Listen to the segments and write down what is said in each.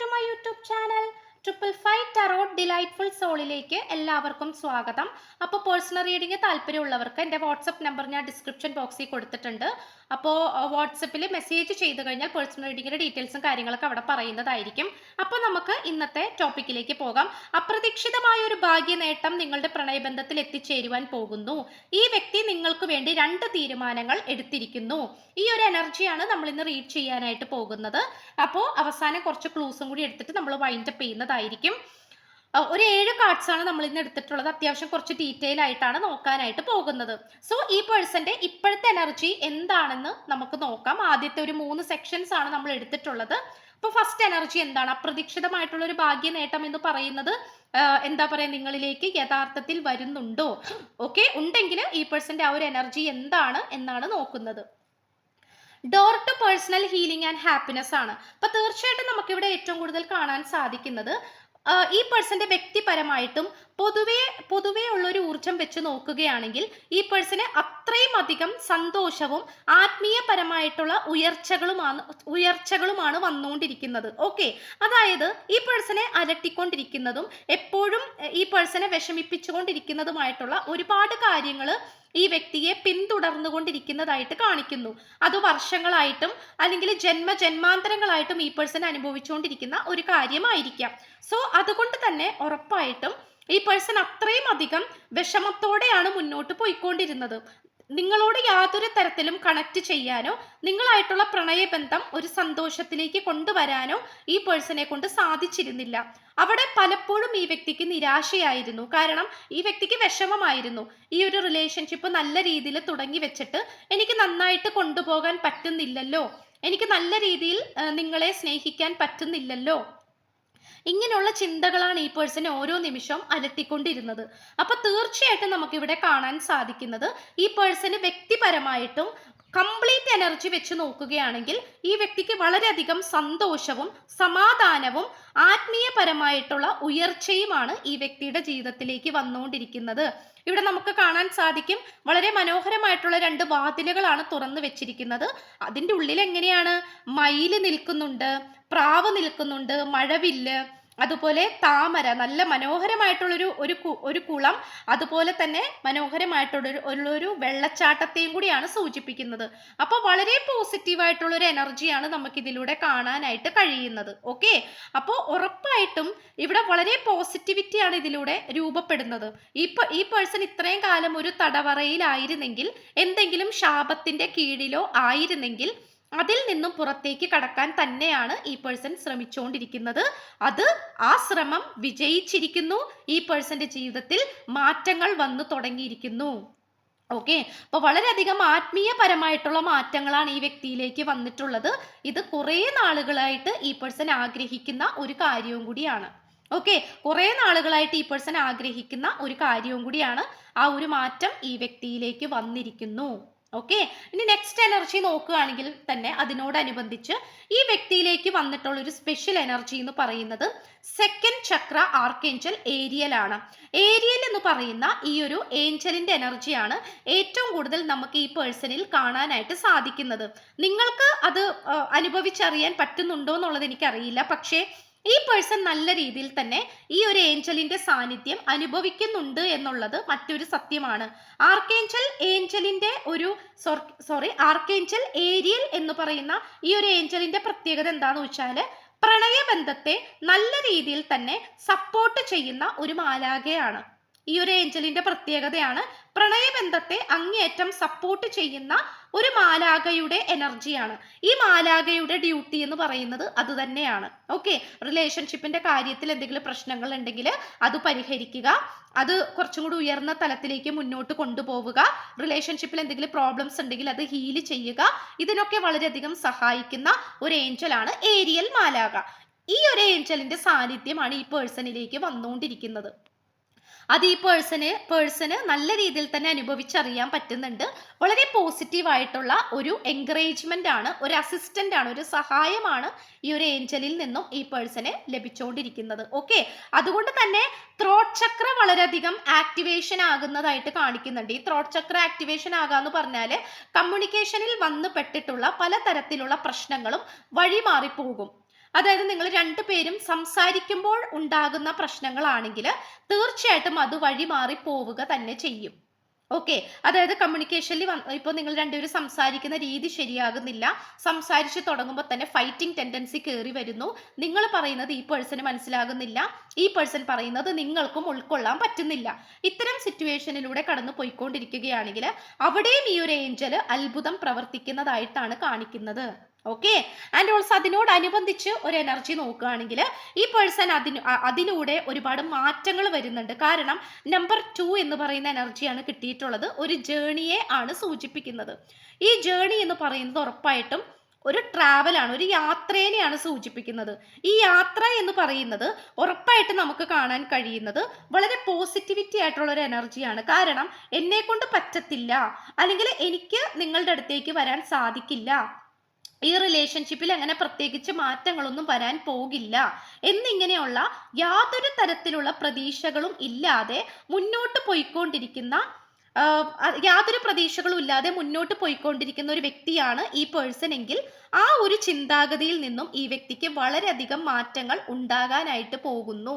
To my YouTube channel triple five tarot delightful സോളിലേക്ക് എല്ലാവർക്കും സ്വാഗതം. അപ്പോൾ പേഴ്സണൽ റീഡിംഗ് താല്പര്യമുള്ളവർക്ക് എന്റെ വാട്സപ്പ് നമ്പർ ഞാൻ ഡിസ്ക്രിപ്ഷൻ ബോക്സിൽ കൊടുത്തിട്ടുണ്ട്. അപ്പോൾ വാട്സപ്പിൽ മെസ്സേജ് ചെയ്ത് കഴിഞ്ഞാൽ പേഴ്സണൽ റീഡിങ്ങിന്റെ ഡീറ്റെയിൽസും കാര്യങ്ങളൊക്കെ അവിടെ പറയുന്നതായിരിക്കും. അപ്പോൾ നമുക്ക് ഇന്നത്തെ ടോപ്പിക്കിലേക്ക് പോകാം. അപ്രതീക്ഷിതമായ ഒരു ഭാഗ്യ നേട്ടം നിങ്ങളുടെ പ്രണയബന്ധത്തിൽ എത്തിച്ചേരുവാൻ പോകുന്നു. ഈ വ്യക്തി നിങ്ങൾക്ക് വേണ്ടി രണ്ട് തീരുമാനങ്ങൾ എടുത്തിരിക്കുന്നു. ഈ ഒരു എനർജിയാണ് നമ്മൾ ഇന്ന് റീഡ് ചെയ്യാനായിട്ട് പോകുന്നത്. അപ്പോൾ അവസാനം കുറച്ച് ക്ലൂസും കൂടി എടുത്തിട്ട് നമ്മൾ വൈൻഡപ്പ് ചെയ്യുന്നതായിരിക്കും. ഒരു ഏഴ് കാർഡ്സ് ആണ് നമ്മൾ ഇന്ന് എടുത്തിട്ടുള്ളത്. അത്യാവശ്യം കുറച്ച് ഡീറ്റെയിൽ ആയിട്ടാണ് നോക്കാനായിട്ട് പോകുന്നത്. സോ ഈ പേഴ്സന്റെ ഇപ്പോഴത്തെ എനർജി എന്താണെന്ന് നമുക്ക് നോക്കാം. ആദ്യത്തെ ഒരു മൂന്ന് സെക്ഷൻസ് ആണ് നമ്മൾ എടുത്തിട്ടുള്ളത്. അപ്പോൾ ഫസ്റ്റ് എനർജി എന്താണ്? അപ്രതീക്ഷിതമായിട്ടുള്ള ഒരു ഭാഗ്യ നേട്ടം എന്ന് പറയുന്നത് എന്താ പറയാ നിങ്ങളിലേക്ക് യഥാർത്ഥത്തിൽ വരുന്നുണ്ടോ? ഓക്കെ ഉണ്ടെങ്കിൽ ഈ പേഴ്സന്റെ ആ ഒരു എനർജി എന്താണ് എന്നാണ് നോക്കുന്നത്. Door to personal healing and happiness ആണ്. അപ്പൊ തീർച്ചയായിട്ടും നമുക്ക് ഇവിടെ ഏറ്റവും കൂടുതൽ കാണാൻ സാധിക്കുന്നത് ഈ പേഴ്സന്റെ വ്യക്തിപരമായിട്ടും പൊതുവേ പൊതുവേ ഉള്ളൊരു ഊർജം വെച്ച് നോക്കുകയാണെങ്കിൽ ഈ പേഴ്സണ് അത്രയും അധികം സന്തോഷവും ആത്മീയപരമായിട്ടുള്ള ഉയർച്ചകളുമാണ് ഉയർച്ചകളുമാണ് വന്നുകൊണ്ടിരിക്കുന്നത്. ഓക്കെ അതായത് ഈ പേഴ്സണെ അലട്ടിക്കൊണ്ടിരിക്കുന്നതും എപ്പോഴും ഈ പേഴ്സണെ വിഷമിപ്പിച്ചുകൊണ്ടിരിക്കുന്നതുമായിട്ടുള്ള ഒരുപാട് കാര്യങ്ങൾ ഈ വ്യക്തിയെ പിന്തുടർന്നുകൊണ്ടിരിക്കുന്നതായിട്ട് കാണിക്കുന്നു. അത് വർഷങ്ങളായിട്ടും അല്ലെങ്കിൽ ജന്മ ജന്മാന്തരങ്ങളായിട്ടും ഈ പേഴ്സൺ അനുഭവിച്ചുകൊണ്ടിരിക്കുന്ന ഒരു കാര്യമായിരിക്കാം. സോ അതുകൊണ്ട് തന്നെ ഉറപ്പായിട്ടും ഈ പേഴ്സൺ അത്രയും അധികം വിഷമത്തോടെയാണ് മുന്നോട്ട് പോയിക്കൊണ്ടിരുന്നത്. നിങ്ങളോട് യാതൊരു തരത്തിലും കണക്ട് ചെയ്യാനോ നിങ്ങളായിട്ടുള്ള പ്രണയബന്ധം ഒരു സന്തോഷത്തിലേക്ക് കൊണ്ടുവരാനോ ഈ പേഴ്സണെ കൊണ്ട് സാധിച്ചിരുന്നില്ല. അവിടെ പലപ്പോഴും ഈ വ്യക്തിക്ക് നിരാശയായിരുന്നു. കാരണം ഈ വ്യക്തിക്ക് വിഷമമായിരുന്നു. ഈ ഒരു റിലേഷൻഷിപ്പ് നല്ല രീതിയിൽ തുടങ്ങി വെച്ചിട്ട് എനിക്ക് നന്നായിട്ട് കൊണ്ടുപോകാൻ പറ്റുന്നില്ലല്ലോ. എനിക്ക് നല്ല രീതിയിൽ നിങ്ങളെ സ്നേഹിക്കാൻ പറ്റുന്നില്ലല്ലോ. ഇങ്ങനെയുള്ള ചിന്തകളാണ് ഈ പേഴ്സണെ ഓരോ നിമിഷവും അലട്ടിക്കൊണ്ടിരുന്നത്. അപ്പൊ തീർച്ചയായിട്ടും നമുക്കിവിടെ കാണാൻ സാധിക്കുന്നത് ഈ പേഴ്സണ് വ്യക്തിപരമായിട്ടും കംപ്ലീറ്റ് എനർജി വെച്ച് നോക്കുകയാണെങ്കിൽ ഈ വ്യക്തിക്ക് വളരെയധികം സന്തോഷവും സമാധാനവും ആത്മീയപരമായിട്ടുള്ള ഉയർച്ചയുമാണ് ഈ വ്യക്തിയുടെ ജീവിതത്തിലേക്ക് വന്നുകൊണ്ടിരിക്കുന്നത്. ഇവിടെ നമുക്ക് കാണാൻ സാധിക്കും വളരെ മനോഹരമായിട്ടുള്ള രണ്ട് വാതിലുകളാണ് തുറന്നു വെച്ചിരിക്കുന്നത്. അതിന്റെ ഉള്ളിൽ എങ്ങനെയാണ് മയിൽ നിൽക്കുന്നുണ്ട് പ്രാവ് നിൽക്കുന്നുണ്ട് മഴവില്ല് അതുപോലെ താമര നല്ല മനോഹരമായിട്ടുള്ളൊരു ഒരു ഒരു കുളം അതുപോലെ തന്നെ മനോഹരമായിട്ടുള്ളൊരു ഉള്ളൊരു വെള്ളച്ചാട്ടത്തെയും കൂടിയാണ് സൂചിപ്പിക്കുന്നത്. അപ്പോൾ വളരെ പോസിറ്റീവായിട്ടുള്ളൊരു എനർജിയാണ് നമുക്ക് ഇതിലൂടെ കാണാനായിട്ട് കഴിയുന്നത്. ഓക്കെ? അപ്പോൾ ഉറപ്പായിട്ടും ഇവിടെ വളരെ പോസിറ്റിവിറ്റിയാണ് ഇതിലൂടെ രൂപപ്പെടുന്നത്. ഈ ഈ പേഴ്സൺ ഇത്രയും കാലം ഒരു തടവറയിലായിരുന്നെങ്കിൽ എന്തെങ്കിലും ശാപത്തിന്റെ കീഴിലോ ആയിരുന്നെങ്കിൽ അതിൽ നിന്നും പുറത്തേക്ക് കടക്കാൻ തന്നെയാണ് ഈ പേഴ്സൺ ശ്രമിച്ചുകൊണ്ടിരിക്കുന്നത് അത് ആ ശ്രമം വിജയിച്ചിരിക്കുന്നു. ഈ പേഴ്സന്റെ ജീവിതത്തിൽ മാറ്റങ്ങൾ വന്നു തുടങ്ങിയിരിക്കുന്നു. ഓക്കെ അപ്പോൾ വളരെയധികം ആത്മീയപരമായിട്ടുള്ള മാറ്റങ്ങളാണ് ഈ വ്യക്തിയിലേക്ക് വന്നിട്ടുള്ളത്. ഇത് കുറേ നാളുകളായിട്ട് ഈ പേഴ്സൺ ആഗ്രഹിക്കുന്ന ഒരു കാര്യവും കൂടിയാണ്. ഓക്കെ കുറേ നാളുകളായിട്ട് ഈ പേഴ്സൺ ആഗ്രഹിക്കുന്ന ഒരു കാര്യവും കൂടിയാണ് ആ ഒരു മാറ്റം ഈ വ്യക്തിയിലേക്ക് വന്നിരിക്കുന്നു. ഓക്കെ ഇനി നെക്സ്റ്റ് എനർജി നോക്കുകയാണെങ്കിൽ തന്നെ അതിനോടനുബന്ധിച്ച് ഈ വ്യക്തിയിലേക്ക് വന്നിട്ടുള്ള ഒരു സ്പെഷ്യൽ എനർജി എന്ന് പറയുന്നത് സെക്കൻഡ് ചക്ര ആർക്കേഞ്ചൽ ഏരിയലാണ് ഏരിയൽ എന്ന് പറയുന്ന ഈ ഒരു ഏഞ്ചലിന്റെ എനർജിയാണ് ഏറ്റവും കൂടുതൽ നമുക്ക് ഈ പേഴ്സണിൽ കാണാനായിട്ട് സാധിക്കുന്നത്. നിങ്ങൾക്ക് അത് അനുഭവിച്ചറിയാൻ പറ്റുന്നുണ്ടോ എന്നുള്ളത് എനിക്കറിയില്ല. പക്ഷേ ഈ പേഴ്സൺ നല്ല രീതിയിൽ തന്നെ ഈ ഒരു ഏഞ്ചലിന്റെ സാന്നിധ്യം അനുഭവിക്കുന്നുണ്ട് എന്നുള്ളത് മറ്റൊരു സത്യമാണ്. ആർക്കേഞ്ചൽ ഏഞ്ചലിന്റെ ഒരു സോറി ആർക്കേഞ്ചൽ ഏരിയൽ എന്ന് പറയുന്ന ഈ ഒരു ഏഞ്ചലിന്റെ പ്രത്യേകത എന്താന്ന് വെച്ചാൽ പ്രണയബന്ധത്തെ നല്ല രീതിയിൽ തന്നെ സപ്പോർട്ട് ചെയ്യുന്ന ഒരു മാലാകയാണ് ഈ ഒരു ഏഞ്ചലിന്റെ പ്രത്യേകതയാണ് പ്രണയബന്ധത്തെ അങ്ങേയറ്റം സപ്പോർട്ട് ചെയ്യുന്ന ഒരു മാലാകയുടെ എനർജിയാണ് ഈ മാലാകയുടെ ഡ്യൂട്ടി എന്ന് പറയുന്നത് അത് തന്നെയാണ്. ഓക്കെ റിലേഷൻഷിപ്പിന്റെ കാര്യത്തിൽ എന്തെങ്കിലും പ്രശ്നങ്ങൾ ഉണ്ടെങ്കിൽ അത് പരിഹരിക്കുക. അത് കുറച്ചും കൂടി ഉയർന്ന തലത്തിലേക്ക് മുന്നോട്ട് കൊണ്ടുപോവുക. റിലേഷൻഷിപ്പിൽ എന്തെങ്കിലും പ്രോബ്ലംസ് ഉണ്ടെങ്കിൽ അത് ഹീൽ ചെയ്യുക. ഇതിനൊക്കെ വളരെയധികം സഹായിക്കുന്ന ഒരു ഏഞ്ചലാണ് ഏരിയൽ മാലാക ഈ ഒരു ഏഞ്ചലിന്റെ സാന്നിധ്യമാണ് ഈ പേഴ്സണിലേക്ക് വന്നുകൊണ്ടിരിക്കുന്നത്. അത് ഈ പേഴ്സണ് പേഴ്സണ് നല്ല രീതിയിൽ തന്നെ അനുഭവിച്ചറിയാൻ പറ്റുന്നുണ്ട്. വളരെ പോസിറ്റീവ് ആയിട്ടുള്ള ഒരു എൻകറേജ്മെന്റ് ആണ് ഒരു അസിസ്റ്റന്റ് ആണ് ഒരു സഹായമാണ് ഈ ഒരു ഏഞ്ചലിൽ നിന്നും ഈ പേഴ്സണ് ലഭിച്ചുകൊണ്ടിരിക്കുന്നത് ഓക്കെ അതുകൊണ്ട് തന്നെ ത്രോട്ട് ചക്ര വളരെയധികം ആക്ടിവേഷൻ ആകുന്നതായിട്ട് കാണിക്കുന്നുണ്ട്. ഈ ത്രോട്ട് ചക്ര ആക്ടിവേഷൻ ആകാന്ന് പറഞ്ഞാൽ കമ്മ്യൂണിക്കേഷനിൽ വന്നു പെട്ടിട്ടുള്ള പലതരത്തിലുള്ള പ്രശ്നങ്ങളും വഴിമാറിപ്പോകും. അതായത് നിങ്ങൾ രണ്ടുപേരും സംസാരിക്കുമ്പോൾ ഉണ്ടാകുന്ന പ്രശ്നങ്ങളാണെങ്കിൽ തീർച്ചയായിട്ടും അത് വഴി മാറി പോവുക തന്നെ ചെയ്യും. ഓക്കെ അതായത് കമ്മ്യൂണിക്കേഷനിൽ ഇപ്പോൾ നിങ്ങൾ രണ്ടുപേരും സംസാരിക്കുന്ന രീതി ശരിയാകുന്നില്ല. സംസാരിച്ച് തുടങ്ങുമ്പോൾ തന്നെ ഫൈറ്റിംഗ് ടെൻഡൻസി കയറി വരുന്നു. നിങ്ങൾ പറയുന്നത് ഈ പേഴ്സന് മനസ്സിലാകുന്നില്ല. ഈ പേഴ്സൺ പറയുന്നത് നിങ്ങൾക്കും ഉൾക്കൊള്ളാൻ പറ്റുന്നില്ല. ഇത്തരം സിറ്റുവേഷനിലൂടെ കടന്നു പോയിക്കൊണ്ടിരിക്കുകയാണെങ്കിൽ അവിടെയും ഈ ഒരു ഏഞ്ചൽ അത്ഭുതം പ്രവർത്തിക്കുന്നതായിട്ടാണ് കാണിക്കുന്നത്. ഓക്കെ ആൻഡ് ഓൾസോ അതിനോടനുബന്ധിച്ച് ഒരു എനർജി നോക്കുകയാണെങ്കിൽ ഈ പേഴ്സൺ അതിന് അതിലൂടെ ഒരുപാട് മാറ്റങ്ങൾ വരുന്നുണ്ട്. കാരണം നമ്പർ ടു എന്ന് പറയുന്ന എനർജിയാണ് കിട്ടിയിട്ടുള്ളത്. ഒരു ജേണിയെ ആണ് സൂചിപ്പിക്കുന്നത്. ഈ ജേണി എന്ന് പറയുന്നത് ഉറപ്പായിട്ടും ഒരു ട്രാവലാണ് ഒരു യാത്രേനെയാണ് സൂചിപ്പിക്കുന്നത്. ഈ യാത്ര എന്ന് പറയുന്നത് ഉറപ്പായിട്ട് നമുക്ക് കാണാൻ കഴിയുന്നത് വളരെ പോസിറ്റിവിറ്റി ആയിട്ടുള്ള ഒരു എനർജിയാണ് കാരണം എന്നെ കൊണ്ട് പറ്റത്തില്ല. അല്ലെങ്കിൽ എനിക്ക് നിങ്ങളുടെ അടുത്തേക്ക് വരാൻ സാധിക്കില്ല. ഈ റിലേഷൻഷിപ്പിൽ അങ്ങനെ പ്രത്യേകിച്ച് മാറ്റങ്ങളൊന്നും വരാൻ പോകില്ല. എന്നിങ്ങനെയുള്ള യാതൊരു തരത്തിലുള്ള പ്രതീക്ഷകളും ഇല്ലാതെ മുന്നോട്ട് പോയിക്കൊണ്ടിരിക്കുന്ന യാതൊരു പ്രതീക്ഷകളും ഇല്ലാതെ മുന്നോട്ട് പോയിക്കൊണ്ടിരിക്കുന്ന ഒരു വ്യക്തിയാണ് ഈ പേഴ്സൺ എങ്കിൽ ആ ഒരു ചിന്താഗതിയിൽ നിന്നും ഈ വ്യക്തിക്ക് വളരെയധികം മാറ്റങ്ങൾ ഉണ്ടാകാനായിട്ട് പോകുന്നു.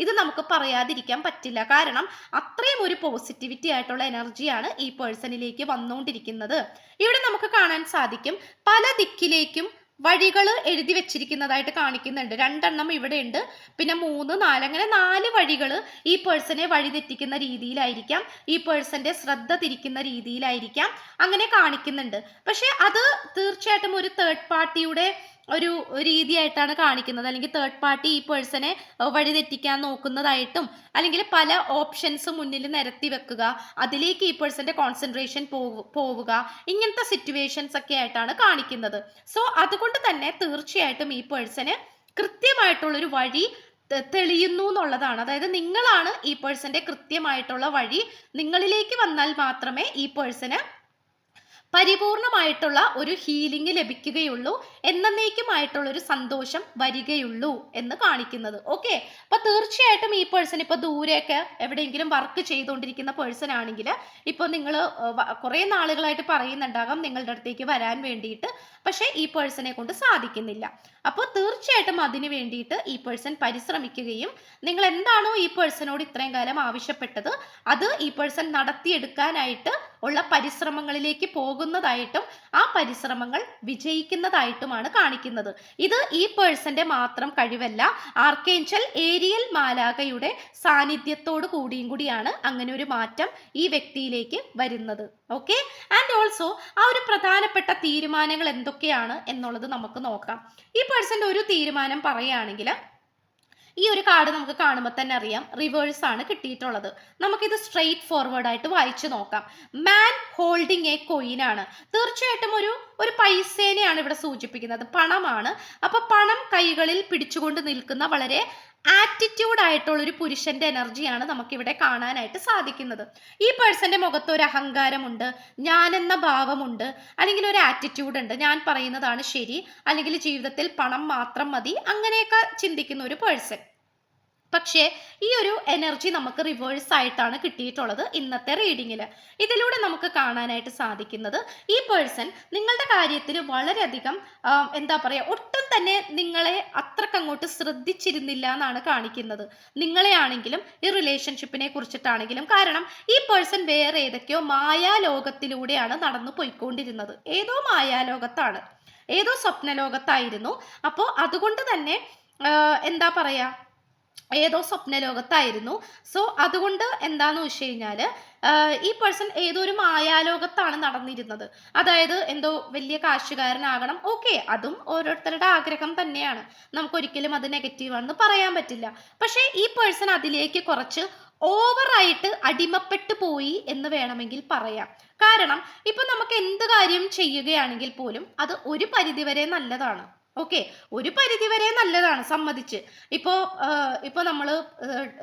ഇത് നമുക്ക് പറയാതിരിക്കാൻ പറ്റില്ല. കാരണം അത്രയും ഒരു പോസിറ്റിവിറ്റി ആയിട്ടുള്ള എനർജിയാണ് ഈ പേഴ്സണിലേക്ക് വന്നുകൊണ്ടിരിക്കുന്നത്. ഇവിടെ നമുക്ക് കാണാൻ സാധിക്കും പല ദിക്കിലേക്കും വഴികൾ എഴുതി വെച്ചിരിക്കുന്നതായിട്ട് കാണിക്കുന്നുണ്ട്. രണ്ടെണ്ണം ഇവിടെ ഉണ്ട് പിന്നെ മൂന്ന് നാല് അങ്ങനെ നാല് വഴികൾ ഈ പേഴ്സണെ വഴിതെറ്റിക്കുന്ന രീതിയിലായിരിക്കാം. ഈ പേഴ്സന്റെ ശ്രദ്ധ തിരിക്കുന്ന രീതിയിലായിരിക്കാം. അങ്ങനെ കാണിക്കുന്നുണ്ട്. പക്ഷെ അത് തീർച്ചയായിട്ടും ഒരു തേർഡ് പാർട്ടിയുടെ ഒരു രീതിയായിട്ടാണ് കാണിക്കുന്നത്. അല്ലെങ്കിൽ തേർഡ് പാർട്ടി ഈ പേഴ്സണെ വഴിതെറ്റിക്കാൻ നോക്കുന്നതായിട്ടും അല്ലെങ്കിൽ പല ഓപ്ഷൻസ് മുന്നിൽ നിരത്തി വെക്കുക അതിലേക്ക് ഈ പേഴ്സന്റെ കോൺസെൻട്രേഷൻ പോവുക ഇങ്ങനത്തെ സിറ്റുവേഷൻസ് ഒക്കെ ആയിട്ടാണ് കാണിക്കുന്നത്. സോ അതുകൊണ്ട് തന്നെ തീർച്ചയായിട്ടും ഈ പേഴ്സന് കൃത്യമായിട്ടുള്ളൊരു വഴി തെളിയുന്നു എന്നുള്ളതാണ്. അതായത് നിങ്ങളാണ് ഈ പേഴ്സന്റെ കൃത്യമായിട്ടുള്ള വഴി നിങ്ങളിലേക്ക് വന്നാൽ മാത്രമേ ഈ പേഴ്സന് പരിപൂർണമായിട്ടുള്ള ഒരു ഹീലിംഗ് ലഭിക്കുകയുള്ളൂ എന്നേക്കുമായിട്ടുള്ള ഒരു സന്തോഷം വരികയുള്ളൂ എന്ന് കാണിക്കുന്നത്. ഓക്കെ അപ്പൊ തീർച്ചയായിട്ടും ഈ പേഴ്സൺ ഇപ്പൊ ദൂരെയൊക്കെ എവിടെയെങ്കിലും വർക്ക് ചെയ്തുകൊണ്ടിരിക്കുന്ന പേഴ്സൺ ആണെങ്കിൽ ഇപ്പൊ നിങ്ങൾ കുറെ നാളുകളായിട്ട് പറയുന്നുണ്ടാകാം നിങ്ങളുടെ അടുത്തേക്ക് വരാൻ വേണ്ടിയിട്ട്. പക്ഷേ ഈ പേഴ്സണെ കൊണ്ട് സാധിക്കുന്നില്ല. അപ്പോൾ തീർച്ചയായിട്ടും അതിന് വേണ്ടിയിട്ട് ഈ പേഴ്സൺ പരിശ്രമിക്കുകയും നിങ്ങൾ എന്താണോ ഈ പേഴ്സണോട് ഇത്രയും കാലം ആവശ്യപ്പെട്ടത് അത് ഈ പേഴ്സൺ നടത്തിയെടുക്കാനായിട്ട് ഉള്ള പരിശ്രമങ്ങളിലേക്ക് പോകുന്നതായിട്ടും ആ പരിശ്രമങ്ങൾ വിജയിക്കുന്നതായിട്ടുമാണ് കാണിക്കുന്നത്. ഇത് ഈ പേഴ്സന്റെ മാത്രം കഴിവല്ല ആർക്കേഞ്ചൽ ഏരിയൽ മാലാകയുടെ സാന്നിധ്യത്തോട് കൂടിയും കൂടിയാണ് അങ്ങനെ ഒരു മാറ്റം ഈ വ്യക്തിയിലേക്ക് വരുന്നത്. ഓക്കെ ആൻഡ് ഓൾസോ ആ ഒരു പ്രധാനപ്പെട്ട തീരുമാനങ്ങൾ എന്തൊക്കെയാണ് എന്നുള്ളത് നമുക്ക് നോക്കാം. ഈ പേഴ്സന്റെ ഒരു തീരുമാനം പറയുകയാണെങ്കിൽ ഈ ഒരു കാർഡ് നമുക്ക് കാണുമ്പോൾ തന്നെ അറിയാം റിവേഴ്സ് ആണ് കിട്ടിയിട്ടുള്ളത്. നമുക്കിത് സ്ട്രെയിറ്റ് ഫോർവേഡ് ആയിട്ട് വായിച്ചു നോക്കാം. മാൻ ഹോൾഡിംഗ് എ കോയിൻ ആണ്. തീർച്ചയായിട്ടും ഒരു ഒരു പൈസേനെയാണ് ഇവിടെ സൂചിപ്പിക്കുന്നത്. പണമാണ്. അപ്പൊ പണം കൈകളിൽ പിടിച്ചുകൊണ്ട് നിൽക്കുന്ന വളരെ ആറ്റിറ്റ്യൂഡ് ആയിട്ടുള്ള ഒരു പുരുഷന്റെ എനർജിയാണ് നമുക്കിവിടെ കാണാനായിട്ട് സാധിക്കുന്നത്. ഈ പേഴ്സന്റെ മുഖത്ത് ഒരു അഹങ്കാരമുണ്ട് ഞാനെന്ന ഭാവമുണ്ട് അല്ലെങ്കിൽ ഒരു ആറ്റിറ്റ്യൂഡ് ഉണ്ട്. ഞാൻ പറയുന്നതാണ് ശരി അല്ലെങ്കിൽ ജീവിതത്തിൽ പണം മാത്രം മതി അങ്ങനെയൊക്കെ ചിന്തിക്കുന്ന ഒരു പേഴ്സൺ പക്ഷേ ഈ ഒരു എനർജി നമുക്ക് റിവേഴ്സ് ആയിട്ടാണ് കിട്ടിയിട്ടുള്ളത് ഇന്നത്തെ റീഡിങ്ങിൽ ഇതിലൂടെ നമുക്ക് കാണാനായിട്ട് സാധിക്കുന്നത് ഈ പേഴ്സൺ നിങ്ങളുടെ കാര്യത്തിൽ വളരെയധികം എന്താ പറയുക ഒട്ടും തന്നെ നിങ്ങളെ അത്രക്കങ്ങോട്ട് ശ്രദ്ധിച്ചിരുന്നില്ല എന്നാണ് കാണിക്കുന്നത്. നിങ്ങളെ ആണെങ്കിലും ഈ റിലേഷൻഷിപ്പിനെ കുറിച്ചിട്ടാണെങ്കിലും. കാരണം ഈ പേഴ്സൺ വേറെ ഏതൊക്കെയോ മായാലോകത്തിലൂടെയാണ് നടന്നു പോയിക്കൊണ്ടിരുന്നത്. ഏതോ മായാലോകത്താണ്. ഏതോ സ്വപ്നലോകത്തായിരുന്നു. അപ്പോൾ അതുകൊണ്ട് തന്നെ എന്താ പറയാ ഏതോ സ്വപ്നലോകത്തായിരുന്നു. സോ അതുകൊണ്ട് എന്താന്ന് വെച്ച് കഴിഞ്ഞാൽ ഈ പേഴ്സൺ ഏതോ ഒരു മായാലോകത്താണ് നടന്നിരുന്നത്. അതായത് എന്തോ വലിയ കാശുകാരനാകണം. ഓക്കെ അതും ഓരോരുത്തരുടെ ആഗ്രഹം തന്നെയാണ്. നമുക്കൊരിക്കലും അത് നെഗറ്റീവാണെന്ന് പറയാൻ പറ്റില്ല. പക്ഷേ ഈ പേഴ്സൺ അതിലേക്ക് കുറച്ച് ഓവറായിട്ട് അടിമപ്പെട്ടു പോയി എന്ന് വേണമെങ്കിൽ പറയാം. കാരണം ഇപ്പൊ നമുക്ക് എന്ത് കാര്യം ചെയ്യുകയാണെങ്കിൽ പോലും അത് ഒരു പരിധിവരെ നല്ലതാണ്. ഓക്കെ ഒരു പരിധിവരെ നല്ലതാണ് സമ്മതിച്ച്. ഇപ്പോൾ ഇപ്പോൾ നമ്മൾ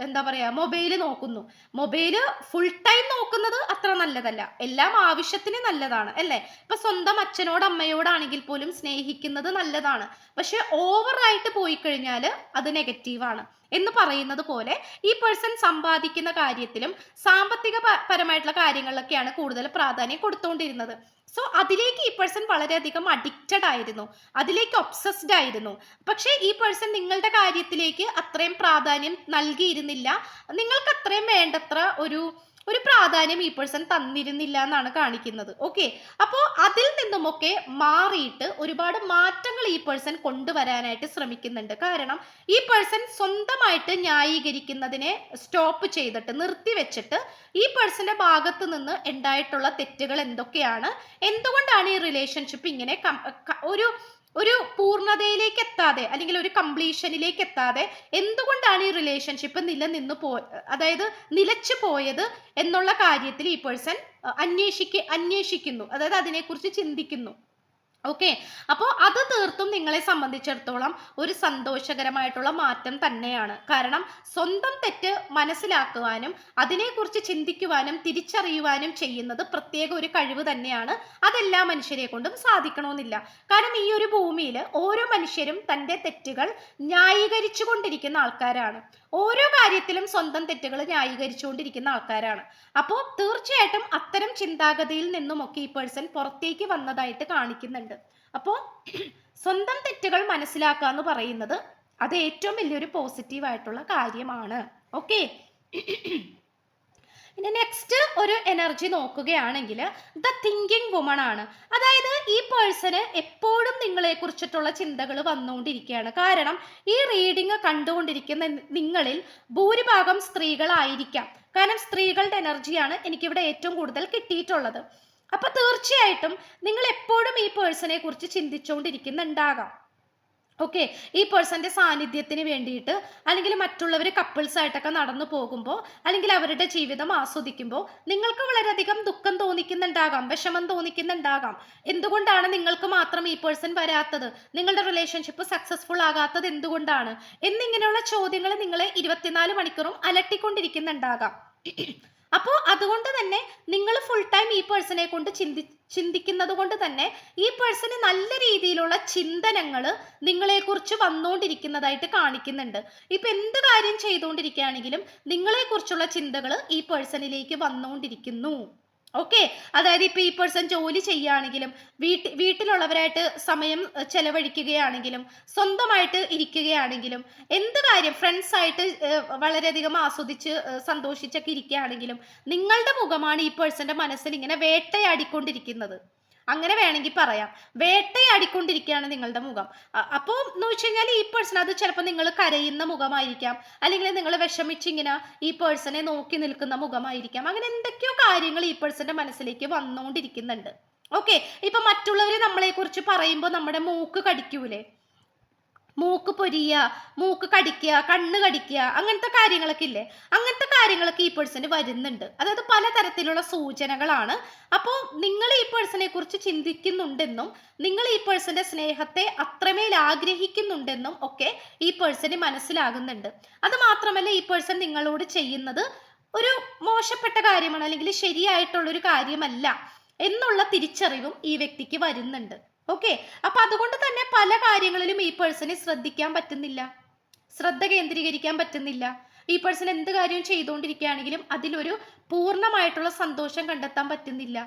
എന്താ പറയുക മൊബൈൽ നോക്കുന്നു. മൊബൈൽ ഫുൾ ടൈം നോക്കുന്നത് അത്ര നല്ലതല്ല. എല്ലാം ആവശ്യത്തിന് നല്ലതാണ് അല്ലേ? ഇപ്പം സ്വന്തം അച്ഛനോട് അമ്മയോടാണെങ്കിൽ പോലും സ്നേഹിക്കുന്നത് നല്ലതാണ്. പക്ഷെ ഓവറായിട്ട് പോയി കഴിഞ്ഞാൽ അത് നെഗറ്റീവാണ് എന്ന് പറയുന്നത് പോലെ ഈ പേഴ്സൺ സമ്പാദിക്കുന്ന കാര്യത്തിലും സാമ്പത്തിക പരമായിട്ടുള്ള കാര്യങ്ങളിലൊക്കെയാണ് കൂടുതൽ പ്രാധാന്യം കൊടുത്തുകൊണ്ടിരുന്നത് സോ അതിലേക്ക് ഈ പേഴ്സൺ വളരെയധികം അഡിക്റ്റഡ് ആയിരുന്നു. അതിലേക്ക് ഒബ്സസ്ഡ് ആയിരുന്നു. പക്ഷേ ഈ പേഴ്സൺ നിങ്ങളുടെ കാര്യത്തിലേക്ക് അത്രയും പ്രാധാന്യം നൽകിയിരുന്നില്ല. നിങ്ങൾക്ക് അത്രയും വേണ്ടത്ര ഒരു ഒരു പ്രാധാന്യം ഈ പേഴ്സൺ തന്നിരുന്നില്ല എന്നാണ് കാണിക്കുന്നത്. ഓക്കെ അപ്പോൾ അതിൽ നിന്നുമൊക്കെ മാറിയിട്ട് ഒരുപാട് മാറ്റങ്ങൾ ഈ പേഴ്സൺ കൊണ്ടുവരാനായിട്ട് ശ്രമിക്കുന്നുണ്ട്. കാരണം ഈ പേഴ്സൺ സ്വന്തമായിട്ട് ന്യായീകരിക്കുന്നതിനെ സ്റ്റോപ്പ് ചെയ്തിട്ട് നിർത്തിവെച്ചിട്ട് ഈ പേഴ്സന്റെ ഭാഗത്ത് നിന്ന് ഉണ്ടായിട്ടുള്ള തെറ്റുകൾ എന്തൊക്കെയാണ്? എന്തുകൊണ്ടാണ് ഈ റിലേഷൻഷിപ്പ് ഇങ്ങനെ ഒരു ഒരു പൂർണതയിലേക്ക് എത്താതെ അല്ലെങ്കിൽ ഒരു കംപ്ലീഷനിലേക്ക് എത്താതെ എന്തുകൊണ്ടാണ് ഈ റിലേഷൻഷിപ്പ് നിലനിന്ന് പോ അതായത് നിലച്ചു പോയത് എന്നുള്ള കാര്യത്തിൽ ഈ പേഴ്സൺ അന്വേഷിക്ക അന്വേഷിക്കുന്നു. അതായത് അതിനെക്കുറിച്ച് ചിന്തിക്കുന്നു. ഓക്കെ അപ്പോൾ അത് തീർത്തും നിങ്ങളെ സംബന്ധിച്ചിടത്തോളം ഒരു സന്തോഷകരമായിട്ടുള്ള മാറ്റം തന്നെയാണ്. കാരണം സ്വന്തം തെറ്റ് മനസ്സിലാക്കുവാനും അതിനെക്കുറിച്ച് ചിന്തിക്കുവാനും തിരിച്ചറിയുവാനും ചെയ്യുന്നത് പ്രത്യേക ഒരു കഴിവ് തന്നെയാണ് അതെല്ലാ മനുഷ്യരെ കൊണ്ടും സാധിക്കണമെന്നില്ല. കാരണം ഈ ഒരു ഭൂമിയിൽ ഓരോ മനുഷ്യരും തന്റെ തെറ്റുകൾ ന്യായീകരിച്ചു കൊണ്ടിരിക്കുന്ന ആൾക്കാരാണ്. ഓരോ കാര്യത്തിലും സ്വന്തം തെറ്റുകൾ ന്യായീകരിച്ചുകൊണ്ടിരിക്കുന്ന ആൾക്കാരാണ്. അപ്പോൾ തീർച്ചയായിട്ടും അത്തരം ചിന്താഗതിയിൽ നിന്നുമൊക്കെ ഈ പേഴ്സൺ പുറത്തേക്ക് വന്നതായിട്ട് കാണിക്കുന്നുണ്ട്. അപ്പോൾ സ്വന്തം തെറ്റുകൾ മനസ്സിലാക്കുക എന്ന് പറയുന്നത് അത് ഏറ്റവും വലിയൊരു പോസിറ്റീവ് ആയിട്ടുള്ള കാര്യമാണ്. ഓക്കെ ഇനി നെക്സ്റ്റ് ഒരു എനർജി നോക്കുകയാണെങ്കിൽ ദ തിങ്കിങ് വുമൺ ആണ്. അതായത് ഈ പേഴ്സണ് എപ്പോഴും നിങ്ങളെ കുറിച്ചിട്ടുള്ള ചിന്തകൾ വന്നുകൊണ്ടിരിക്കുകയാണ്. കാരണം ഈ റീഡിങ് കണ്ടുകൊണ്ടിരിക്കുന്ന നിങ്ങളിൽ ഭൂരിഭാഗം സ്ത്രീകളായിരിക്കാം കാരണം സ്ത്രീകളുടെ എനർജിയാണ് എനിക്കിവിടെ ഏറ്റവും കൂടുതൽ കിട്ടിയിട്ടുള്ളത്. അപ്പൊ തീർച്ചയായിട്ടും നിങ്ങൾ എപ്പോഴും ഈ പേഴ്സണെ കുറിച്ച് ചിന്തിച്ചുകൊണ്ടിരിക്കുന്നുണ്ടാകാം. ഓക്കെ ഈ പേഴ്സന്റെ സാന്നിധ്യത്തിന് വേണ്ടിയിട്ട് അല്ലെങ്കിൽ മറ്റുള്ളവർ കപ്പിൾസ് ആയിട്ടൊക്കെ നടന്നു പോകുമ്പോൾ അല്ലെങ്കിൽ അവരുടെ ജീവിതം ആസ്വദിക്കുമ്പോൾ നിങ്ങൾക്ക് വളരെയധികം ദുഃഖം തോന്നിക്കുന്നുണ്ടാകാം വിഷമം തോന്നിക്കുന്നുണ്ടാകാം. എന്തുകൊണ്ടാണ് നിങ്ങൾക്ക് മാത്രം ഈ പേഴ്സൺ വരാത്തത്? നിങ്ങളുടെ റിലേഷൻഷിപ്പ് സക്സസ്ഫുൾ ആകാത്തത് എന്തുകൊണ്ടാണ്? എന്നിങ്ങനെയുള്ള ചോദ്യങ്ങൾ നിങ്ങളെ ഇരുപത്തിനാല് മണിക്കൂറും അലട്ടിക്കൊണ്ടിരിക്കുന്നുണ്ടാകാം. അപ്പോൾ അതുകൊണ്ട് തന്നെ നിങ്ങൾ ഫുൾ ടൈം ഈ പേഴ്സണെ കൊണ്ട് ചിന്തി ചിന്തിക്കുന്നത് കൊണ്ട് തന്നെ ഈ പേഴ്സണ് നല്ല രീതിയിലുള്ള ചിന്തനങ്ങൾ നിങ്ങളെക്കുറിച്ച് വന്നുകൊണ്ടിരിക്കുന്നതായിട്ട് കാണിക്കുന്നുണ്ട്. ഇപ്പം എന്ത് കാര്യം ചെയ്തുകൊണ്ടിരിക്കുകയാണെങ്കിലും നിങ്ങളെക്കുറിച്ചുള്ള ചിന്തകൾ ഈ പേഴ്സണിലേക്ക് വന്നുകൊണ്ടിരിക്കുന്നു ഓക്കെ അതായത് ഇപ്പൊ ഈ പേഴ്സൺ ജോലി ചെയ്യുകയാണെങ്കിലും വീട്ടിൽ വീട്ടിലുള്ളവരായിട്ട് സമയം ചെലവഴിക്കുകയാണെങ്കിലും സ്വന്തമായിട്ട് ഇരിക്കുകയാണെങ്കിലും എന്ത് കാര്യം ഫ്രണ്ട്സ് ആയിട്ട് ഏഹ്, വളരെയധികം ആസ്വദിച്ച് സന്തോഷിച്ചൊക്കെ ഇരിക്കുകയാണെങ്കിലും നിങ്ങളുടെ മുഖമാണ് ഈ പേഴ്സന്റെ മനസ്സിൽ ഇങ്ങനെ വേട്ടയാടിക്കൊണ്ടിരിക്കുന്നത്. അങ്ങനെ വേണമെങ്കിൽ പറയാം. വേട്ടയാടിക്കൊണ്ടിരിക്കുകയാണ് നിങ്ങളുടെ മുഖം. അപ്പോൾ എന്ന് വെച്ച് കഴിഞ്ഞാൽ ഈ പേഴ്സൺ അത് ചിലപ്പോൾ നിങ്ങൾ കരയുന്ന മുഖമായിരിക്കാം. അല്ലെങ്കിൽ നിങ്ങൾ വിഷമിച്ചിങ്ങനെ ഈ പേഴ്സണെ നോക്കി നിൽക്കുന്ന മുഖമായിരിക്കാം. അങ്ങനെ എന്തൊക്കെയോ കാര്യങ്ങൾ ഈ പേഴ്സന്റെ മനസ്സിലേക്ക് വന്നുകൊണ്ടിരിക്കുന്നുണ്ട് ഓക്കെ ഇപ്പൊ മറ്റുള്ളവർ നമ്മളെ കുറിച്ച് പറയുമ്പോൾ നമ്മുടെ മൂക്ക് കടിക്കൂലേ? മൂക്ക് പൊരിയ മൂക്ക് കടിക്കുക കണ്ണ് കടിക്കുക അങ്ങനത്തെ കാര്യങ്ങളൊക്കെ ഇല്ലേ? അങ്ങനത്തെ കാര്യങ്ങളൊക്കെ ഈ പേഴ്സന് വരുന്നുണ്ട്. അതായത് പലതരത്തിലുള്ള സൂചനകളാണ്. അപ്പോൾ നിങ്ങൾ ഈ പേഴ്സണെ കുറിച്ച് ചിന്തിക്കുന്നുണ്ടെന്നും നിങ്ങൾ ഈ പേഴ്സന്റെ സ്നേഹത്തെ അത്രമേൽ ആഗ്രഹിക്കുന്നുണ്ടെന്നും ഒക്കെ ഈ പേഴ്സന് മനസ്സിലാകുന്നുണ്ട്. അത് മാത്രമല്ല ഈ പേഴ്സൺ നിങ്ങളോട് ചെയ്യുന്നത് ഒരു മോശപ്പെട്ട കാര്യമാണ് അല്ലെങ്കിൽ ശരിയായിട്ടുള്ളൊരു കാര്യമല്ല എന്നുള്ള തിരിച്ചറിവും ഈ വ്യക്തിക്ക് വരുന്നുണ്ട്. ഓക്കെ? അപ്പൊ അതുകൊണ്ട് തന്നെ പല കാര്യങ്ങളിലും ഈ പേഴ്സണെ ശ്രദ്ധിക്കാൻ പറ്റുന്നില്ല. ശ്രദ്ധ കേന്ദ്രീകരിക്കാൻ പറ്റുന്നില്ല. ഈ പേഴ്സൺ എന്ത് കാര്യവും ചെയ്തുകൊണ്ടിരിക്കുകയാണെങ്കിലും അതിലൊരു പൂർണമായിട്ടുള്ള സന്തോഷം കണ്ടെത്താൻ പറ്റുന്നില്ല.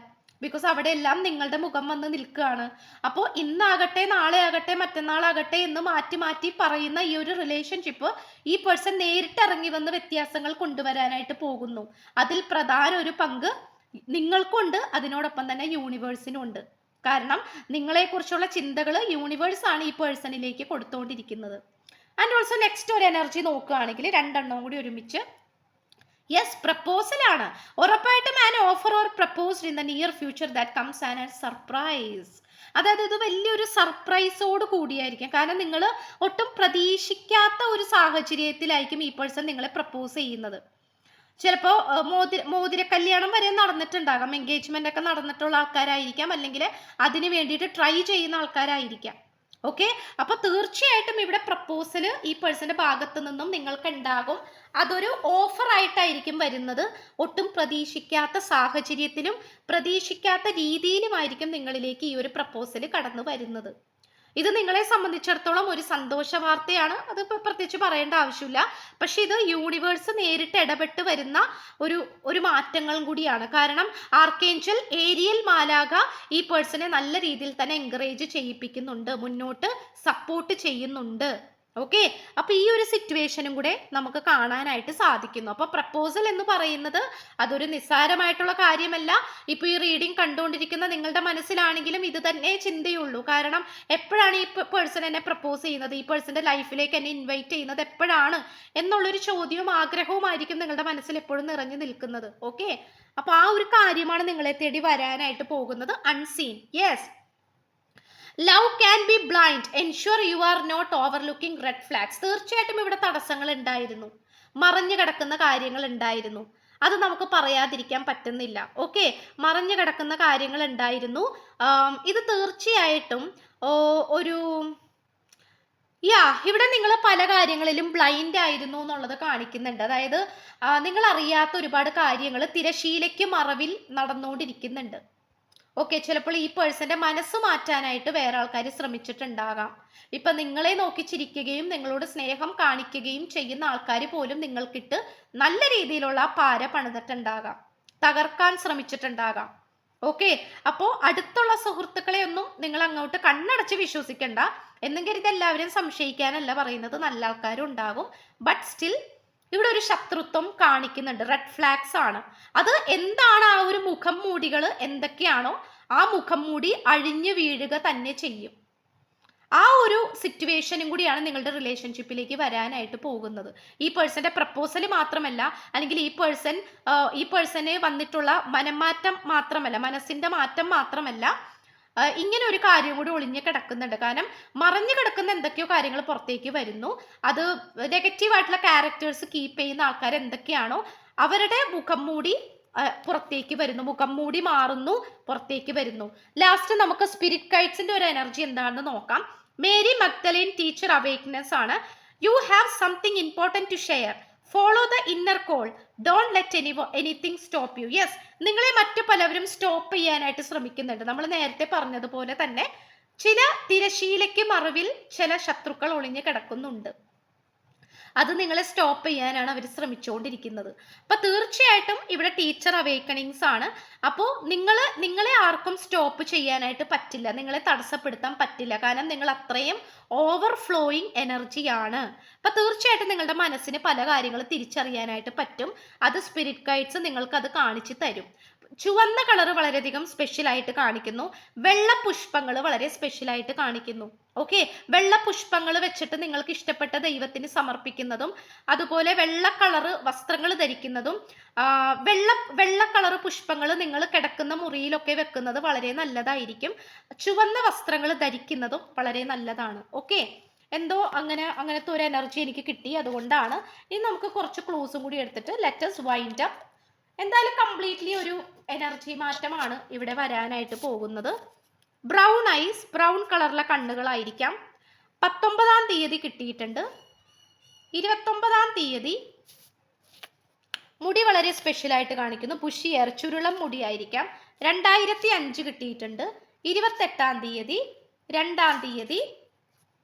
ബിക്കോസ് അവിടെ എല്ലാം നിങ്ങളുടെ മുഖം വന്ന് നിൽക്കുകയാണ്. അപ്പോൾ ഇന്നാകട്ടെ നാളെ ആകട്ടെ മറ്റന്നാളാകട്ടെ എന്ന് മാറ്റി മാറ്റി പറയുന്ന ഈ ഒരു റിലേഷൻഷിപ്പ് ഈ പേഴ്സൺ നേരിട്ട് ഇറങ്ങി വന്ന് വ്യത്യാസങ്ങൾ കൊണ്ടുവരാനായിട്ട് പോകുന്നു. അതിൽ പ്രധാന ഒരു പങ്ക് നിങ്ങൾക്കുണ്ട് അതിനോടൊപ്പം തന്നെ യൂണിവേഴ്സിനും ഉണ്ട്. കാരണം നിങ്ങളെക്കുറിച്ചുള്ള ചിന്തകൾ യൂണിവേഴ്സ് ആണ് ഈ പേഴ്സണിലേക്ക് കൊടുത്തുകൊണ്ടിരിക്കുന്നത് ആൻഡ് ഓൾസോ നെക്സ്റ്റ് ഒരു എനർജി നോക്കുകയാണെങ്കിൽ രണ്ടെണ്ണം കൂടി ഒരുമിച്ച്. യെസ് പ്രപ്പോസലാണ് ഉറപ്പായിട്ടും an offer or proposed in the near future that comes an an surprise അതായത് ഇത് വലിയൊരു സർപ്രൈസോട് കൂടിയായിരിക്കും. കാരണം നിങ്ങൾ ഒട്ടും പ്രതീക്ഷിക്കാത്ത ഒരു സാഹചര്യത്തിലായിരിക്കും ഈ പേഴ്സൺ നിങ്ങളെ പ്രപ്പോസ് ചെയ്യുന്നത്. ചിലപ്പോൾ മോതിര മോതിര കല്യാണം വരെ നടന്നിട്ടുണ്ടാകാം. എൻഗേജ്മെന്റ് ഒക്കെ നടന്നിട്ടുള്ള ആൾക്കാരായിരിക്കാം. അല്ലെങ്കിൽ അതിന് വേണ്ടിയിട്ട് ട്രൈ ചെയ്യുന്ന ആൾക്കാരായിരിക്കാം. ഓക്കെ അപ്പൊ തീർച്ചയായിട്ടും ഇവിടെ പ്രപ്പോസൽ ഈ പേഴ്സന്റെ ഭാഗത്ത് നിന്നും നിങ്ങൾക്ക് ഉണ്ടാകും അതൊരു ഓഫർ ആയിട്ടായിരിക്കും വരുന്നത്. ഒട്ടും പ്രതീക്ഷിക്കാത്ത സാഹചര്യത്തിലും പ്രതീക്ഷിക്കാത്ത രീതിയിലുമായിരിക്കും നിങ്ങളിലേക്ക് ഈ ഒരു പ്രപ്പോസൽ കടന്നു വരുന്നത്. ഇത് നിങ്ങളെ സംബന്ധിച്ചിടത്തോളം ഒരു സന്തോഷ വാർത്തയാണ്. അത് പ്രത്യേകിച്ച് പറയേണ്ട ആവശ്യമില്ല. പക്ഷെ ഇത് യൂണിവേഴ്സ് നേരിട്ട് ഇടപെട്ട് വരുന്ന ഒരു ഒരു മാറ്റങ്ങളും കൂടിയാണ്. കാരണം ആർക്കേഞ്ചൽ ഏരിയൽ മാലാക ഈ പേഴ്സണെ നല്ല രീതിയിൽ തന്നെ എൻകറേജ് ചെയ്യിപ്പിക്കുന്നുണ്ട് മുന്നോട്ട് സപ്പോർട്ട് ചെയ്യുന്നുണ്ട്. ഓക്കെ അപ്പൊ ഈ ഒരു സിറ്റുവേഷനും കൂടെ നമുക്ക് കാണാനായിട്ട് സാധിക്കുന്നു. അപ്പൊ പ്രപ്പോസൽ എന്ന് പറയുന്നത് അതൊരു നിസ്സാരമായിട്ടുള്ള കാര്യമല്ല. ഇപ്പൊ ഈ റീഡിംഗ് കണ്ടുകൊണ്ടിരിക്കുന്ന നിങ്ങളുടെ മനസ്സിലാണെങ്കിലും ഇത് തന്നെ ചിന്തയുള്ളൂ. കാരണം എപ്പോഴാണ് ഈ പേഴ്സൺ എന്നെ പ്രപ്പോസ് ചെയ്യുന്നത്? ഈ പേഴ്സന്റെ ലൈഫിലേക്ക് എന്നെ ഇൻവൈറ്റ് ചെയ്യുന്നത് എപ്പോഴാണ്? എന്നുള്ളൊരു ചോദ്യവും ആഗ്രഹവും ആയിരിക്കും നിങ്ങളുടെ മനസ്സിൽ എപ്പോഴും നിറഞ്ഞു നിൽക്കുന്നത്. ഓക്കെ അപ്പൊ ആ ഒരു കാര്യമാണ് നിങ്ങളെ തേടി വരാനായിട്ട് പോകുന്നത്. Unseen yes love can be blind ensure you are not overlooking red flags തീർച്ചയായിട്ടും ഇവിടെ തടസ്സങ്ങൾ ഉണ്ടായിരുന്നു. മറഞ്ഞു കിടക്കുന്ന കാര്യങ്ങൾ ഉണ്ടായിരുന്നു. അത് നമുക്ക് പറയാതിരിക്കാൻ പറ്റുന്നില്ല. ഓക്കെ മറഞ്ഞു കിടക്കുന്ന കാര്യങ്ങൾ ഉണ്ടായിരുന്നു. ഇത് തീർച്ചയായിട്ടും ഒരു യാ ഇവിടെ നിങ്ങൾ പല കാര്യങ്ങളിലും ബ്ലൈൻഡ് ആയിരുന്നു എന്നുള്ളത് കാണിക്കുന്നുണ്ട്. അതായത് നിങ്ങൾ അറിയാത്ത ഒരുപാട് കാര്യങ്ങൾ തിരശീലയ്ക്ക് മറവിൽ നടന്നുകൊണ്ടിരിക്കുന്നുണ്ട്. ഓക്കെ ചിലപ്പോൾ ഈ പേഴ്സന്റെ മനസ്സ് മാറ്റാനായിട്ട് വേറെ ആൾക്കാർ ശ്രമിച്ചിട്ടുണ്ടാകാം. ഇപ്പൊ നിങ്ങളെ നോക്കി ചിരിക്കുകയും നിങ്ങളോട് സ്നേഹം കാണിക്കുകയും ചെയ്യുന്ന ആൾക്കാർ പോലും നിങ്ങൾക്കിട്ട് നല്ല രീതിയിലുള്ള പാര പണിതിട്ടുണ്ടാകാം. തകർക്കാൻ ശ്രമിച്ചിട്ടുണ്ടാകാം. ഓക്കെ അപ്പോൾ അടുത്തുള്ള സുഹൃത്തുക്കളെ ഒന്നും നിങ്ങൾ അങ്ങോട്ട് കണ്ണടച്ച് വിശ്വസിക്കണ്ട. എന്നെങ്കിൽ ഇതെല്ലാവരും സംശയിക്കാനല്ല പറയുന്നത് നല്ല ആൾക്കാരും ഉണ്ടാകും. ബട്ട് സ്റ്റിൽ ഇവിടെ ഒരു ശത്രുത്വം കാണിക്കുന്നുണ്ട്. റെഡ് ഫ്ലാഗ്സ് ആണ്. അത് എന്താണ് ആ ഒരു മുഖം മൂടികൾ എന്തൊക്കെയാണോ ആ മുഖം മൂടി അഴിഞ്ഞു വീഴുക തന്നെ ചെയ്യും. ആ ഒരു സിറ്റുവേഷനും കൂടിയാണ് നിങ്ങളുടെ റിലേഷൻഷിപ്പിലേക്ക് വരാനായിട്ട് പോകുന്നത്. ഈ പേഴ്സന്റെ പ്രപ്പോസൽ മാത്രമല്ല അല്ലെങ്കിൽ ഈ പേഴ്സൺ ഈ പേഴ്സന് വന്നിട്ടുള്ള മനംമാറ്റം മാത്രമല്ല മനസ്സിന്റെ മാറ്റം മാത്രമല്ല ഇങ്ങനെ ഒരു കാര്യം കൂടി ഒളിഞ്ഞു കിടക്കുന്നുണ്ട്. കാരണം മറഞ്ഞു കിടക്കുന്ന എന്തൊക്കെയോ കാര്യങ്ങൾ പുറത്തേക്ക് വരുന്നു. അത് നെഗറ്റീവ് ആയിട്ടുള്ള ക്യാരക്ടേഴ്സ് കീപ്പ് ചെയ്യുന്ന ആൾക്കാർ എന്തൊക്കെയാണോ അവരുടെ മുഖം മൂടി പുറത്തേക്ക് വരുന്നു. മുഖം മൂടി മാറുന്നു പുറത്തേക്ക് വരുന്നു. ലാസ്റ്റ് നമുക്ക് സ്പിരിറ്റ് കൈറ്റ്സിന്റെ ഒരു എനർജി എന്താണെന്ന് നോക്കാം. മേരി മക്തലിൻ ടീച്ചർ അവേക്നെസ് ആണ്. You have something important to share follow the inner call don't let any anything stop you yes നിങ്ങളെ മറ്റു പലവരും സ്റ്റോപ്പ് ചെയ്യാനായിട്ട് ശ്രമിക്കുന്നുണ്ട്. നമ്മൾ നേരത്തെ പറഞ്ഞതുപോലെ തന്നെ ചില തിരശീലയ്ക്ക് മറവിൽ ചില ശത്രുക്കൾ ഒളിഞ്ഞു കിടക്കുന്നുണ്ട്. അത് നിങ്ങളെ സ്റ്റോപ്പ് ചെയ്യാനാണ് അവർ ശ്രമിച്ചുകൊണ്ടിരിക്കുന്നത് അപ്പൊ തീർച്ചയായിട്ടും ഇവിടെ ടീച്ചർ അവേക്കണിങ്സ് ആണ്. അപ്പോൾ നിങ്ങൾ നിങ്ങളെ ആർക്കും സ്റ്റോപ്പ് ചെയ്യാനായിട്ട് പറ്റില്ല. നിങ്ങളെ തടസ്സപ്പെടുത്താൻ പറ്റില്ല. കാരണം നിങ്ങൾ അത്രയും ഓവർഫ്ലോയിങ് എനർജിയാണ് അപ്പൊ തീർച്ചയായിട്ടും നിങ്ങളുടെ മനസ്സിന് പല കാര്യങ്ങൾ തിരിച്ചറിയാനായിട്ട് പറ്റും. അത് സ്പിരിറ്റ് ഗൈഡ്സ് നിങ്ങൾക്ക് അത് കാണിച്ചു തരും. ചുവന്ന കളർ വളരെയധികം സ്പെഷ്യൽ ആയിട്ട് കാണിക്കുന്നു. വെള്ള പുഷ്പങ്ങൾ വളരെ സ്പെഷ്യൽ ആയിട്ട് കാണിക്കുന്നു. ഓക്കെ? വെള്ള പുഷ്പങ്ങൾ വെച്ചിട്ട് നിങ്ങൾക്ക് ഇഷ്ടപ്പെട്ട ദൈവത്തിന് സമർപ്പിക്കുന്നതും അതുപോലെ വെള്ള കളർ വസ്ത്രങ്ങൾ ധരിക്കുന്നതും വെള്ള വെള്ള കളർ പുഷ്പങ്ങൾ നിങ്ങൾ കിടക്കുന്ന മുറിയിലൊക്കെ വെക്കുന്നത് വളരെ നല്ലതായിരിക്കും. ചുവന്ന വസ്ത്രങ്ങൾ ധരിക്കുന്നതും വളരെ നല്ലതാണ്. ഓക്കെ? എന്തോ അങ്ങനെ അങ്ങനത്തെ ഒരു എനർജി എനിക്ക് കിട്ടി. അതുകൊണ്ടാണ് ഇനി നമുക്ക് കുറച്ച് ക്ലൂസും കൂടി എടുത്തിട്ട് ലെറ്റസ് വൈൻഡ് അപ്പ് എന്തായാലും കംപ്ലീറ്റ്ലി ഒരു എനർജി മാറ്റമാണ് ഇവിടെ വരാനായിട്ട് പോകുന്നത്. ബ്രൗൺ ഐസ് ബ്രൗൺ കളറിലെ കണ്ണുകളായിരിക്കാം. പത്തൊമ്പതാം തീയതി കിട്ടിയിട്ടുണ്ട്. ഇരുപത്തൊമ്പതാം തീയതി മുടി വളരെ സ്പെഷ്യൽ ആയിട്ട് കാണിക്കുന്നു. പുഷിയർ ചുരുളം മുടിയായിരിക്കാം. രണ്ടായിരത്തി അഞ്ച് കിട്ടിയിട്ടുണ്ട്. ഇരുപത്തെട്ടാം തീയതി രണ്ടാം തീയതി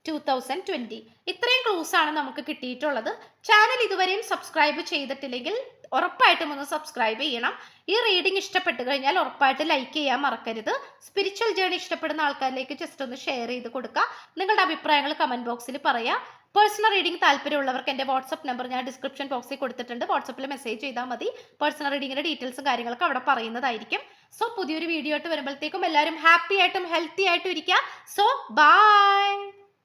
ടൂ തൗസൻഡ് ട്വന്റി ഇത്രയും ക്ലൂസ് ആണ് നമുക്ക് കിട്ടിയിട്ടുള്ളത്. ചാനൽ ഇതുവരെയും സബ്സ്ക്രൈബ് ചെയ്തിട്ടില്ലെങ്കിൽ ഉറപ്പായിട്ടും ഒന്ന് സബ്സ്ക്രൈബ് ചെയ്യണം. ഈ റീഡിംഗ് ഇഷ്ടപ്പെട്ട് കഴിഞ്ഞാൽ ഉറപ്പായിട്ട് ലൈക്ക് ചെയ്യാൻ മറക്കരുത്. സ്പിരിച്വൽ ജേണി ഇഷ്ടപ്പെടുന്ന ആൾക്കാരിലേക്ക് ജസ്റ്റ് ഒന്ന് ഷെയർ ചെയ്ത് കൊടുക്കുക നിങ്ങളുടെ അഭിപ്രായങ്ങൾ കമന്റ് ബോക്സിൽ പറയാം. പേഴ്സണൽ റീഡിംഗ് താല്പര്യമുള്ളവർക്ക് എന്റെ വാട്സപ്പ് നമ്പർ ഞാൻ ഡിസ്ക്രിപ്ഷൻ ബോക്സിൽ കൊടുത്തിട്ടുണ്ട്. വാട്സപ്പിൽ മെസ്സേജ് ചെയ്താൽ മതി. പേഴ്സണൽ റീഡിങ്ങിന്റെ ഡീറ്റെയിൽസും കാര്യങ്ങളൊക്കെ അവിടെ പറയുന്നതായിരിക്കും. സോ പുതിയൊരു വീഡിയോ ആയിട്ട് വരുമ്പോഴത്തേക്കും എല്ലാവരും ഹാപ്പി ആയിട്ടും ഹെൽത്തി ആയിട്ടും ഇരിക്കുക സോ ബൈ